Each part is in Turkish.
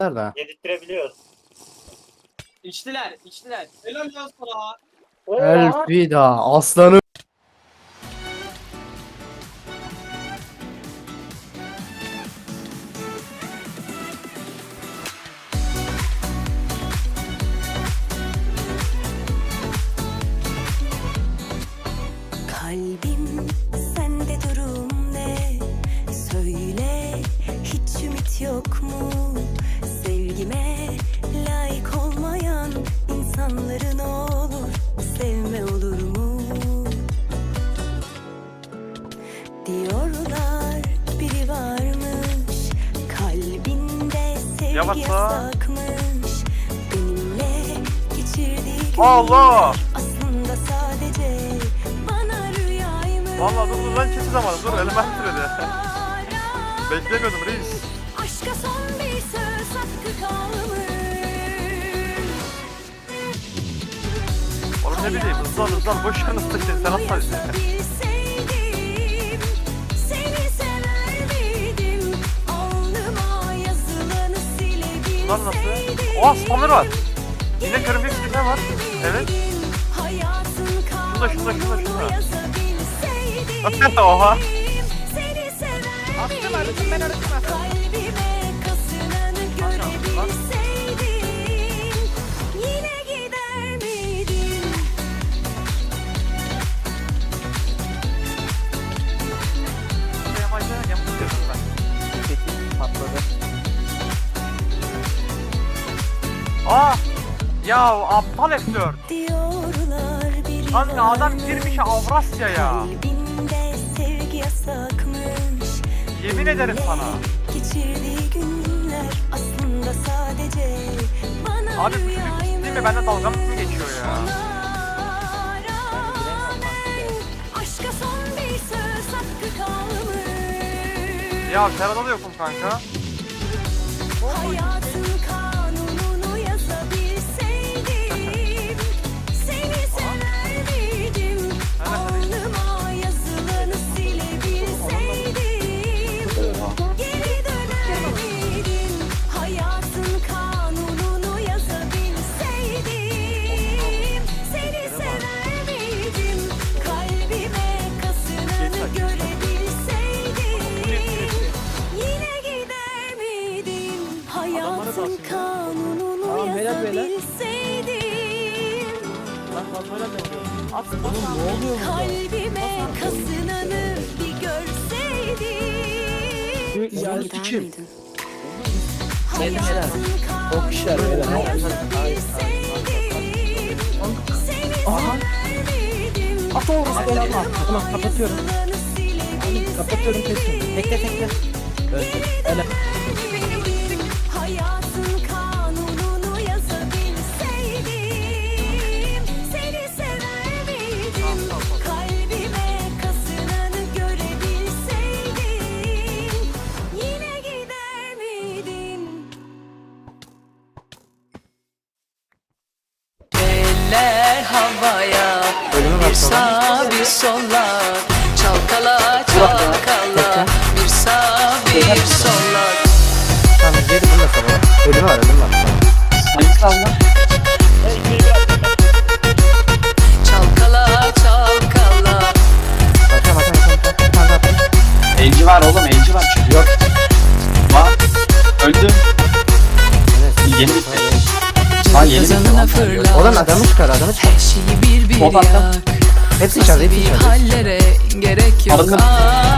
da. Yedirttirebiliyoruz. İçtiler, içtiler. Helal lan sana. Elfida aslanı. Kalbim sende durum ne? Söyle hiç ümit yok mu? Sevgime layık olmayan insanların olur sevme olur mu? Diyorlar biri varmış kalbinde sevgi Yavaş yasakmış. Benimle geçirdiği Allah! aslında sadece bana rüyaymış. Vallahi dur dur lan kesin zamanı dur elime titredi. Beklemiyordum reis. Oğlum ne bileyim hızlı ol hızlı ol boş ver nasıl taşıyın sen? Alnıma yazılanı Lan nasıl? Oha spamlar var. Yine körümcek ne var? Evet. Hayatın Şunda, şunda, şunda, şunda. Oha. Attım arıtım ben arıtım. Aa! Ya aptal F4. Diyorlar biri Kanka adam girmiş Avrasya'ya. Yemin ederim sana. Abi çocuk değil mi? Benden dalga mı geçiyor ya? Ya Serhat'a da yokum kanka. Hayatın At. Kalbime kasınanı bir görseydim İşareti kim? Benim O kişiler beyler. Aha. At oğlum ben atma. Tamam kapatıyorum. Kapatıyorum kesin. Tekle tekle. Öldü. Öyle. Bir sağ bir sola Çalkala çalkala Bir sağ bir sola Tamam geri bunu da sana. Ölümü var ölümü var. Çalkala çalkala Bakın bakın bakın. Atayım. Elci var oğlum elci var. Yok. Var. Öldüm. Evet. Yeni bitti. Ha yeni bitti. Fırla Oğlum adamı çıkar adamı çıkar. Her şeyi bir bir yak Hepsi içeride hepsi içeride. hallere gerek yok. Aa,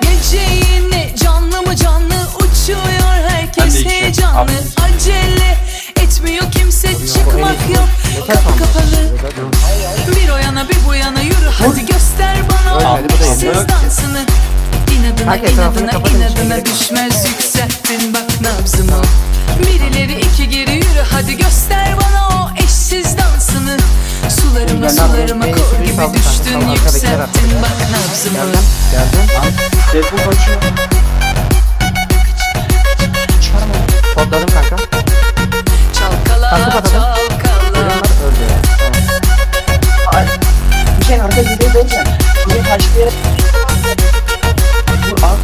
Gece yine canlı mı canlı uçuyor herkes heyecanlı. Acele etmiyor kimse çıkmak yok. Kapı kapalı. Bir o yana bir bu yana yürü. Hadi göster bana yedi. dansını. İnadına inadına inadına düşmez Geldim. Geldim. Telefon koşuyor. Kodladım kanka. Çalkala atalım. çalkala Ölüm var öldü. Tamam. Bir şey arka gidiyor diyeceğim. Buraya kaçtı yere. Bu al.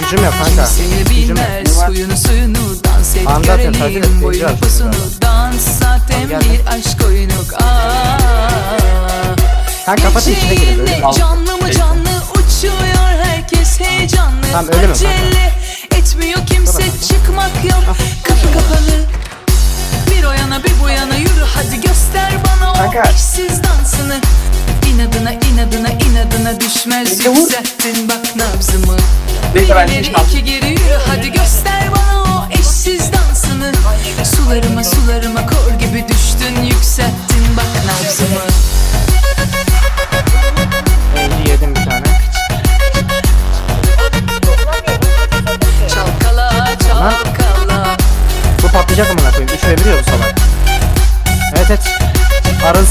Gücüm yok kanka. Kimseye Gücüm yok. bilmez Sadece Gün de boyu seyirci pusunu açıyor dans zaten bir aşk oyunu Sen kapat içine girin öyle. Canlı mı canlı? Uçuyor herkes heyecanlı. Tamam, öyle mi? Acele etmiyor kimse çıkmak yok. Kapı kapalı. Bir o yana bir bu yana yürü hadi göster bana o eşsiz dansını. İnadına inadına inadına düşmez yükselttin bak nabzımı. Hiç kaldım. iki geri yürü hadi göster bana o eşsiz dansını. Sularıma sularıma kor gibi düştün yükselttin bak nabzımı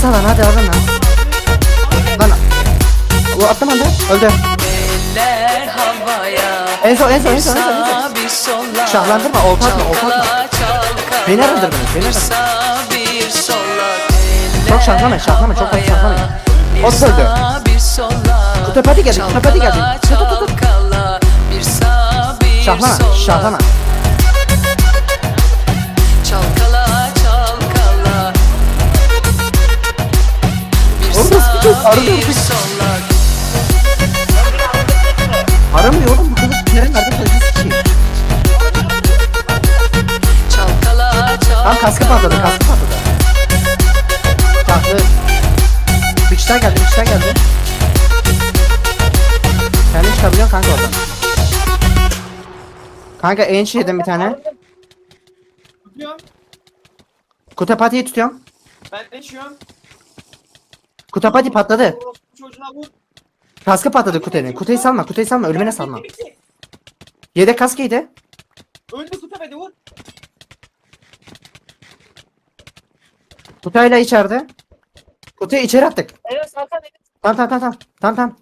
Arınsa lan hadi arın lan. Lan. Bu attım anda. Öldü. Eller havaya En son en son en son. en son, en son. Şahlandırma, olta atma. Çalkala çalkala Beni arındırdınız, beni arındırdınız. Çok şahlama, şahlama, çok fazla şahlama. O da öldü. Kutupati geldi, kutupati geldi. Tut, tut, Şahlama şahlama. Bir Oğlum nasıl tutuyorsun? sağ Arıyor bir musun? sola Aramıyor oğlum bu kızı sikerim nerede. Çalkala çalkala Tamam kaskı patladı kaskı patladı. Bir kişiler geldi kişiler geldi. Kendin çıkabiliyorsun kanka oradan. Kanka enç yedim bir tane. Tutuyorum. Kutapati'yi tutuyorum. Ben deşiyorum. Kutapati patladı. Orospu Çocuğuna vur. Kaskı patladı kutenin. Kuteyi salma kuteyi salma ölümüne salma. Yedek kask yedi. Öldü tutamedi vur. Kutayla içeride. Kutuyu içeri attık. Evet zaten Tamam tamam tamam tamam. Tamam tamam.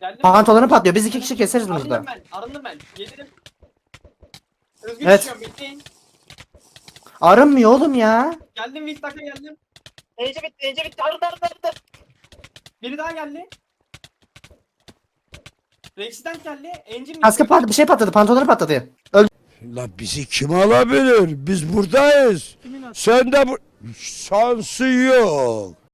Geldim. Pantolonu patlıyor. Biz iki kişi keseriz bunu burada. Arındım ben. Arındım ben. Yedirim. Özgür Evet. düşüyorum. Bekleyin. Arınmıyor oğlum ya. Geldim Viltak'a geldim. Ece bitti. Ece bitti. Arındı arındı arındı. Biri daha geldi. Rex'den geldi. Engine Kaskı patladı. Bir şey patladı. Pantolonu patladı. Öldü. La bizi kim alabilir? Biz buradayız. Sen de bu... Şansı yok.